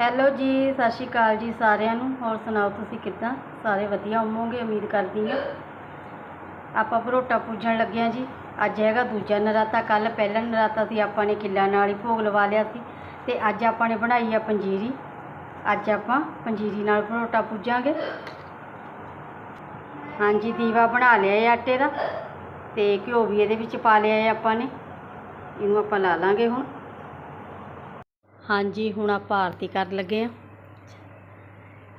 Hello ਜੀ, ਸਤਿ ਸ਼੍ਰੀ ਅਕਾਲ ਜੀ ਸਾਰਿਆਂ ਨੂੰ। ਹੋਰ ਸੁਣਾਓ ਤੁਸੀਂ ਕਿੱਦਾਂ? ਸਾਰੇ ਵਧੀਆ ਹੋਵੋਗੇ, ਉਮੀਦ ਕਰਦੀ ਹਾਂ। ਆਪਾਂ ਭਰੋਟਾ ਪੂਜਣ ਲੱਗਿਆ ਜੀ। ਅੱਜ ਹੈਗਾ ਦੂਜਾ ਨਰਾਤਾ। ਕੱਲ ਪਹਿਲਾ ਨਰਾਤਾ ਸੀ, ਆਪਾਂ ਨੇ ਕਿੱਲਾ ਨਾਲ ਹੀ ਭੋਗ ਲਵਾ ਲਿਆ ਸੀ। ਤੇ ਅੱਜ ਆਪਾਂ ਨੇ ਬਣਾਈ ਆ ਪੰਜੀਰੀ। ਅੱਜ ਆਪਾਂ ਪੰਜੀਰੀ ਨਾਲ ਭਰੋਟਾ ਪੂਜਾਂਗੇ। ਹਾਂਜੀ, ਦੀਵਾ ਬਣਾ ਲਿਆ ਹੈ ਆਟੇ ਦਾ। ਤੇ ਘਿਓ ਵੀ ਇਹਦੇ ਵਿੱਚ ਪਾ ਲਿਆ ਹੈ ਆਪਾਂ ਨੇ। ਇਹਨੂੰ ਆਪਾਂ ਲਾ ਲਾਂਗੇ ਹੁਣ। ਹਾਂਜੀ ਹੁਣ ਆਪਾਂ ਆਰਤੀ ਕਰਨ ਲੱਗੇ ਆ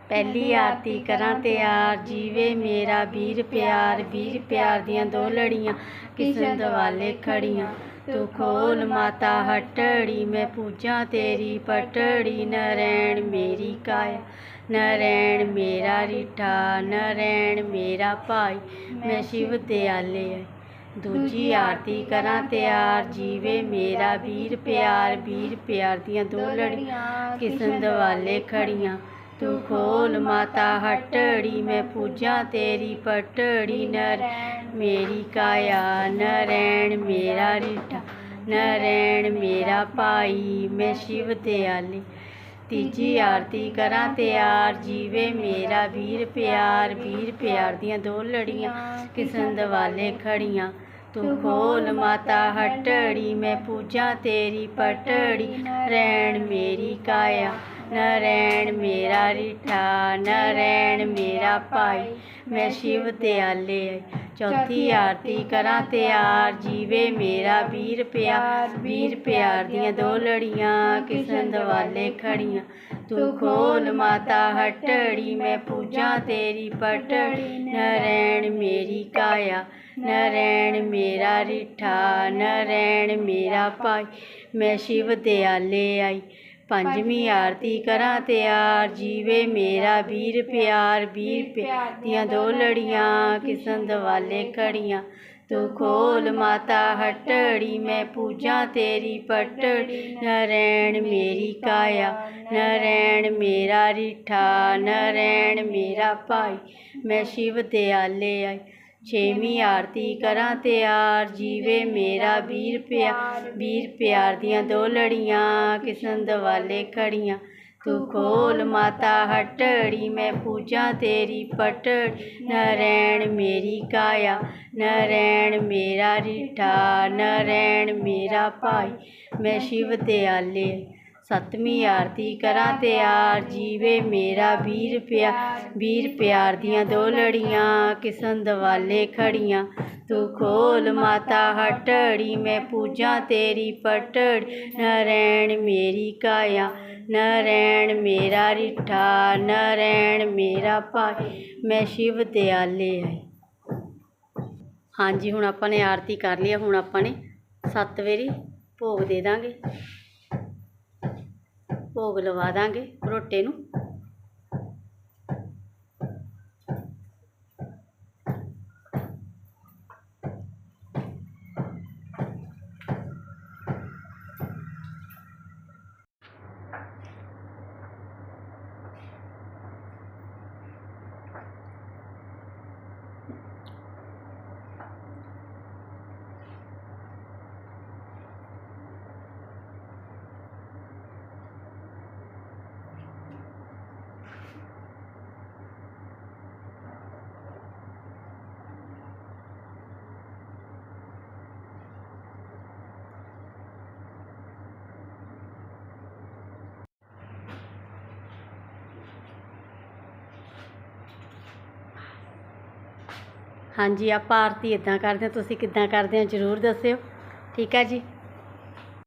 ਪਹਿਲੀ ਆਰਤੀ ਕਰਾਂ ਤਿਆਰ ਜੀਵੇ ਮੇਰਾ ਵੀਰ ਪਿਆਰ ਵੀਰ ਪਿਆਰ ਦੀਆਂ ਦੋ ਲੜੀਆਂ ਕਿਸਨ ਦਵਾਲੇ ਖੜੀਆਂ? ਤੂੰ ਖੋਲ ਮਾਤਾ ਹਟੜੀ ਮੈਂ ਪੂਜਾਂ ਤੇਰੀ ਪਟੜੀ। ਨਰੈਣ ਮੇਰੀ ਕਾਇਆ ਨਰੈਣ ਮੇਰਾ ਰਿਠਾ ਨਰੈਣ ਮੇਰਾ ਭਾਈ। ਮੈਂ ਸ਼ਿਵ ਦਿਆਲੇ ਆਈ। ਦੂਜੀ ਆਰਤੀ ਕਰਾਂ ਤਿਆਰ ਜੀਵੇ ਮੇਰਾ ਵੀਰ ਪਿਆਰ ਵੀਰ ਪਿਆਰ ਦੀਆਂ ਦੋ ਲੜੀਆਂ ਕਿਸਨ ਦਵਾਲੇ ਖੜੀਆਂ। ਤੂੰ ਖੋਲ ਮਾਤਾ ਹਟੜੀ ਮੈਂ ਪੂਜਾਂ ਤੇਰੀ ਪਟੜੀ ਨਰ। ਮੇਰੀ ਕਾਇਆ ਨਰੈਣ ਮੇਰਾ ਰਿਠਾ ਨਰੈਣ ਮੇਰਾ ਭਾਈ ਮੈਂ ਸ਼ਿਵ ਦਿਆਲੇ। ਤੀਜੀ ਆਰਤੀ ਕਰਾਂ ਤਿਆਰ ਜੀਵੇ ਮੇਰਾ ਵੀਰ ਪਿਆਰ ਵੀਰ ਪਿਆਰ ਦੀਆਂ ਦੋ ਲੜੀਆਂ ਕਿਸਨ ਦਵਾਲੇ ਖੜੀਆਂ। ਤੂੰ ਖੋਲ ਮਾਤਾ ਹਟੜੀ ਮੈਂ ਪੂਜਾ ਤੇਰੀ ਪਟੜੀ ਨਰੈਣ ਮੇਰੀ ਕਾਇਆ। ਨਰੈਣ ਮੇਰਾ ਰਿਠਾ, ਨਰੈਣ ਮੇਰਾ ਭਾਈ, ਮੈਂ ਸ਼ਿਵ ਦਿਆਲੇ ਆਈ। ਚੌਥੀ ਆਰਤੀ ਕਰਾਂ ਤਿਆਰ, ਜੀਵੇ ਮੇਰਾ ਵੀਰ ਪਿਆਰ ਵੀਰ ਪਿਆਰ ਦੀਆਂ ਦੋ ਲੜੀਆਂ, ਕਿਸਨ ਦਵਾਲੇ ਖੜੀਆਂ। ਤੂੰ ਖੋਲ ਮਾਤਾ ਹਟੜੀ, ਮੈਂ ਪੂਜਾਂ ਤੇਰੀ ਪਟੜੀ। ਨਰੈਣ ਮੇਰੀ ਕਾਇਆ, ਨਰੈਣ ਮੇਰਾ ਰਿਠਾ, ਨਰੈਣ ਮੇਰਾ ਭਾਈ, ਮੈਂ ਸ਼ਿਵ ਦਿਆਲੇ ਆਈ। ਪੰਜਵੀਂ ਆਰਤੀ ਕਰਾਂ ਤਿਆਰ, ਜੀਵੇ ਮੇਰਾ ਵੀਰ ਪਿਆਰ ਵੀਰ ਪਿਆਰ ਦੀਆਂ ਦੋ ਲੜੀਆਂ ਕਿਸਨ ਦਵਾਲੇ ਖੜੀਆਂ ਤੂੰ ਖੋਲ ਮਾਤਾ ਹਟੜੀ, ਮੈਂ ਪੂਜਾਂ ਤੇਰੀ ਪਟੜੀ। ਨਰੈਣ ਮੇਰੀ ਕਾਇਆ, ਨਰੈਣ ਮੇਰਾ ਰਿਠਾ, ਨਰੈਣ ਮੇਰਾ ਭਾਈ। ਮੈਂ ਸ਼ਿਵ ਦਿਆਲੇ ਆਈ ਛੇਵੀਂ ਆਰਤੀ ਕਰਾਂ ਤਿਆਰ, ਜੀਵੇ ਮੇਰਾ ਵੀਰ ਪਿਆਰ ਵੀਰ ਪਿਆਰ ਦੀਆਂ ਦੋ ਲੜੀਆਂ, ਕਿਸਨ ਦਵਾਲੇ ਖੜੀਆਂ। ਤੂੰ ਖੋਲ ਮਾਤਾ ਹਟੜੀ, ਮੈਂ ਪੂਜਾਂ ਤੇਰੀ ਪਟੜੀ। ਨਰੈਣ ਮੇਰੀ ਕਾਇਆ, ਨਰੈਣ ਮੇਰਾ ਰਿਠਾ, ਨਰੈਣ ਮੇਰਾ ਭਾਈ। ਮੈਂ ਸ਼ਿਵ ਦਿਆਲੇ ਸੱਤਵੀਂ ਆਰਤੀ ਕਰਾਂ ਤਿਆਰ ਜੀਵੇ ਮੇਰਾ ਵੀਰ ਪਿਆਰ ਵੀਰ ਪਿਆਰ ਦੀਆਂ ਦੋ ਲੜੀਆਂ ਕਿਸਨ ਦਵਾਲੇ ਖੜੀਆਂ। ਤੂੰ ਖੋਲ ਮਾਤਾ ਹਟੜੀ ਮੈਂ ਪੂਜਾਂ ਤੇਰੀ ਪਟੜੀ। ਨਰੈਣ ਮੇਰੀ ਕਾਇਆ ਨਰੈਣ ਮੇਰਾ ਰਿਠਾ ਨਰੈਣ ਮੇਰਾ ਭਾਈ ਮੈਂ ਸ਼ਿਵ ਦਿਆਲੇ ਆਈ। ਹਾਂਜੀ ਹੁਣ ਆਪਾਂ ਨੇ ਆਰਤੀ ਕਰ ਲਈ ਆ, ਹੁਣ ਆਪਾਂ ਨੇ ਸੱਤ ਵੇਰੀ ਭੋਗ ਦੇ ਦਾਂਗੇ। ਭੋਗ ਲਵਾ ਦਾਂਗੇ ਰੋਟੇ ਨੂੰ। ਹਾਂਜੀ, ਆਪਾਂ ਆਰਤੀ ਇਦਾਂ ਕਰਦੇ ਹਾਂ, ਤੁਸੀਂ ਕਿੱਦਾਂ ਕਰਦੇ ਹੋ, ਜਰੂਰ ਦੱਸਿਓ। ਠੀਕ ਹੈ ਜੀ?